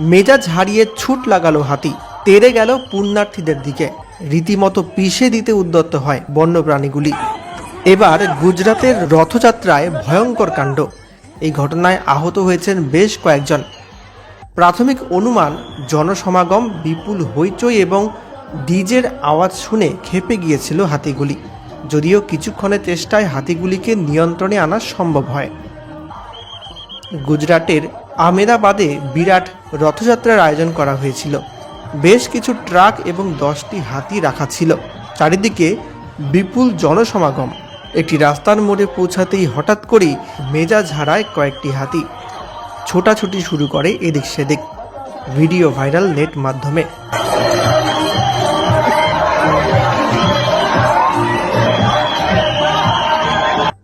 মেজাজ হারিয়ে ছুট লাগালো হাতি। তেড়ে গেল পুণ্যার্থীদের দিকে। রীতিমতো পিষে দিতে উদ্যত হয় বন্যপ্রাণীগুলি। এবার গুজরাতের রথযাত্রায় ভয়ঙ্কর কাণ্ড। এই ঘটনায় আহত হয়েছেন বেশ কয়েকজন। প্রাথমিক অনুমান, জনসমাগম বিপুল হইচই এবং ডিজের আওয়াজ শুনে খেপে গিয়েছিল হাতিগুলি। যদিও কিছুক্ষণের চেষ্টায় হাতিগুলিকে নিয়ন্ত্রণে আনা সম্ভব হয়। গুজরাটের আমেদাবাদে বিরাট রথযাত্রার আয়োজন করা হয়েছিল। বেশ কিছু ট্রাক এবং দশটি হাতি রাখা ছিল। চারিদিকে বিপুল জনসমাগম। একটি রাস্তার মোড়ে পৌঁছাতেই হঠাৎ করেই মেজাজ হারায় কয়েকটি হাতি। ছোটাছুটি শুরু করে এদিক সেদিক ভিডিও ভাইরাল নেট মাধ্যমে।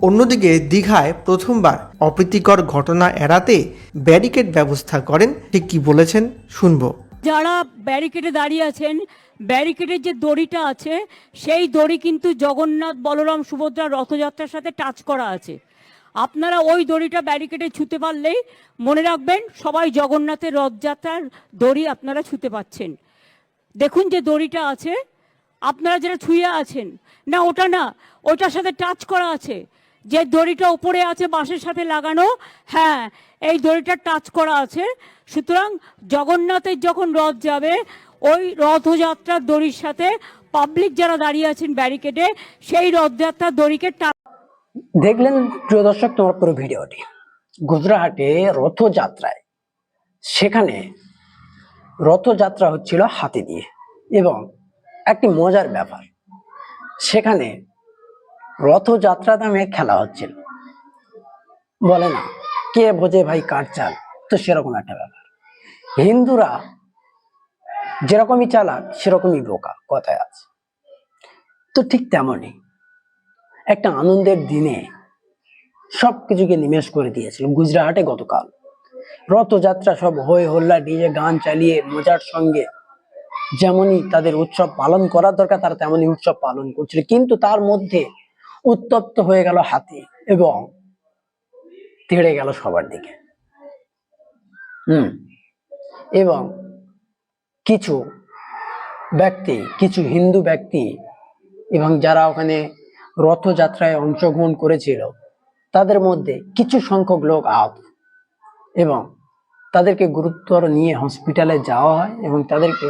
অন্যদিকে দীঘায় প্রথমবার অপ্রীতিকর ঘটনা এড়াতে ব্যারিকেড ব্যবস্থা করেন, ঠিক কি বলেছেন, শুনব। যারা ব্যারিকেডে দাঁড়িয়ে আছেন, ব্যারিকেডের যে দড়িটা আছে, সেই দড়ি কিন্তু জগন্নাথ, বলরাম, সুভদ্রা রথযাত্রার সাথে টাচ করা আছে। আপনারা ওই দড়িটা ব্যারিকেডে ছুতে পারলেই মনে রাখবেন, সবাই জগন্নাথের রথযাত্রার দড়ি আপনারা ছুতে পাচ্ছেন। দেখুন যে দড়িটা আছে, আপনারা যারা ছুঁয়ে আছেন, না, ওটা না ওটার সাথে টাচ করা আছে। যে দড়িটা উপরে আছে বাঁশের সাথে লাগানো হ্যাঁ এই দড়িটা টাচ করা আছে। সুতরাং জগন্নাথের যখন রথ যাবে, ওই রথযাত্রার দড়ির সাথে পাবলিক যারা দাঁড়িয়ে আছেন ব্যারিকেডে সেই রথযাত্রার দড়িকে টাচ দেখলেন প্রিয় দর্শক, তোমার পুরো ভিডিওটি। গুজরাটে রথযাত্রায়, সেখানে রথযাত্রা হচ্ছিল হাতি দিয়ে। এবং একটি মজার ব্যাপার, সেখানে রথযাত্রা নামে খেলা হচ্ছিল। বলে না, কে বোঝে ভাই কার চাল? তো সেরকম একটা ব্যাপার। হিন্দুরা যেরকমই চালাক, সেরকমই বোকা, কথায় আছে। তো ঠিক তেমনই একটা আনন্দের দিনে সব কিছুকে নিমেষ করে দিয়েছিল গুজরাটে গতকাল। রথযাত্রা সব হই হল্লা ডিজে গান চালিয়ে মজার সঙ্গে যেমনই তাদের উৎসব পালন করার দরকার, তারা তেমনই উৎসব পালন করছিল। কিন্তু তার মধ্যে উত্তপ্ত হয়ে গেল হাতি এবং তেড়ে গেল সবার দিকে। হুম? এবং কিছু ব্যক্তি, কিছু হিন্দু ব্যক্তি এবং যারা ওখানে রথযাত্রায় অংশগ্রহণ করেছিল, তাদের মধ্যে কিছু সংখ্যক লোক আহত এবং তাদেরকে গুরুত্বর নিয়ে হসপিটালে যাওয়া হয় এবং তাদেরকে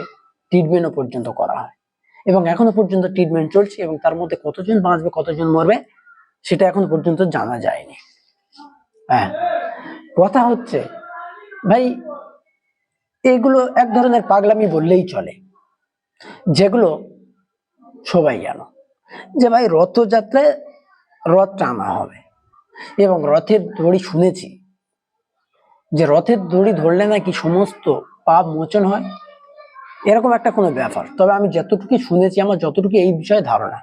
ট্রিটমেন্টও পর্যন্ত করা হয়। এবং এখনও পর্যন্ত ট্রিটমেন্ট চলছে এবং তার মধ্যে কতজন বাঁচবে, কতজন মরবে, সেটা এখনও পর্যন্ত জানা যায়নি। হ্যাঁ। কথা হচ্ছে, ভাই, এগুলো এক ধরনের পাগলামি বললেই চলে, যেগুলো সবাই জানো, যে ভাই রথযাত্রায় রথ টানা হবে এবং রথের দড়ি শুনেছি, যে রথের দড়ি ধরলে নাকি সমস্ত পাপ মোচন হয়। এরকম একটা কোনো ব্যাপার। তবে আমি যতটুকু শুনেছি, আমার যতটুকু এই বিষয়ে ধারণা।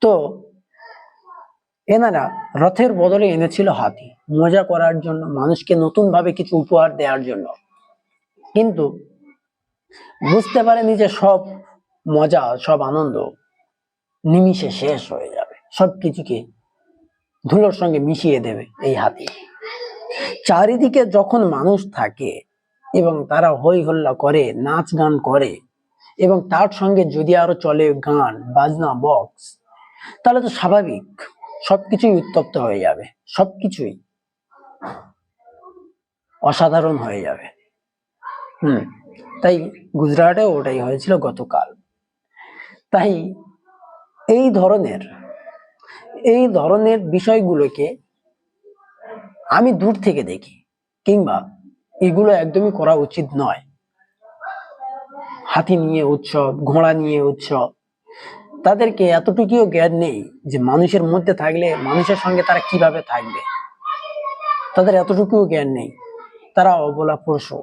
তো, এনারা রথের বদলে এনেছিল হাতি। মজা করার জন্য, মানুষকে নতুন ভাবে কিছু উপহার দেওয়ার জন্য। কিন্তু বুঝতে পারেনি যে সব মজা, সব আনন্দ নিমিষে শেষ হয়ে যাবে। সব কিছুকে ধুলোর সঙ্গে মিশিয়ে দেবে এই হাতি। চারিদিকে যখন মানুষ থাকে এবং তারা হই হল্লা করে, নাচ গান করে। এবং তার সঙ্গে যদি আরও চলে গান, বাজনা বক্স তাহলে তো স্বাভাবিক। সবকিছুই উত্তপ্ত হয়ে যাবে। সবকিছুই অসাধারণ হয়ে যাবে। হুম, তাই গুজরাটেও ওটাই হয়েছিল গতকাল। তাই এই ধরনের এই ধরনের বিষয়গুলোকে আমি দূর থেকে দেখি, কিংবা এগুলো একদমই করা উচিত নয়। হাতি নিয়ে উৎসব, ঘোড়া নিয়ে উৎসব, তাদেরকে এতটুকুও জ্ঞান নেই যে মানুষের মধ্যে থাকলে মানুষের সঙ্গে তারা কীভাবে থাকবে। তাদের এতটুকুও জ্ঞান নেই। তারা অবলা পশু।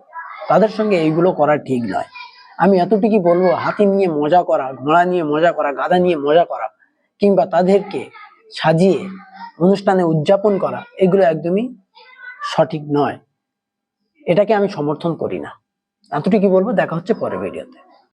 তাদের সঙ্গে এইগুলো করা ঠিক নয়। আমি এতটুকুই বলব, হাতি নিয়ে মজা করা, ঘোড়া নিয়ে মজা করা, গাধা নিয়ে মজা করা, কিংবা তাদেরকে সাজিয়ে অনুষ্ঠানে উদযাপন করা, এগুলো একদমই সঠিক নয়। এটাকে আমি সমর্থন করি না। এতটুকু বলব দেখা হচ্ছে পরে ভিডিওতে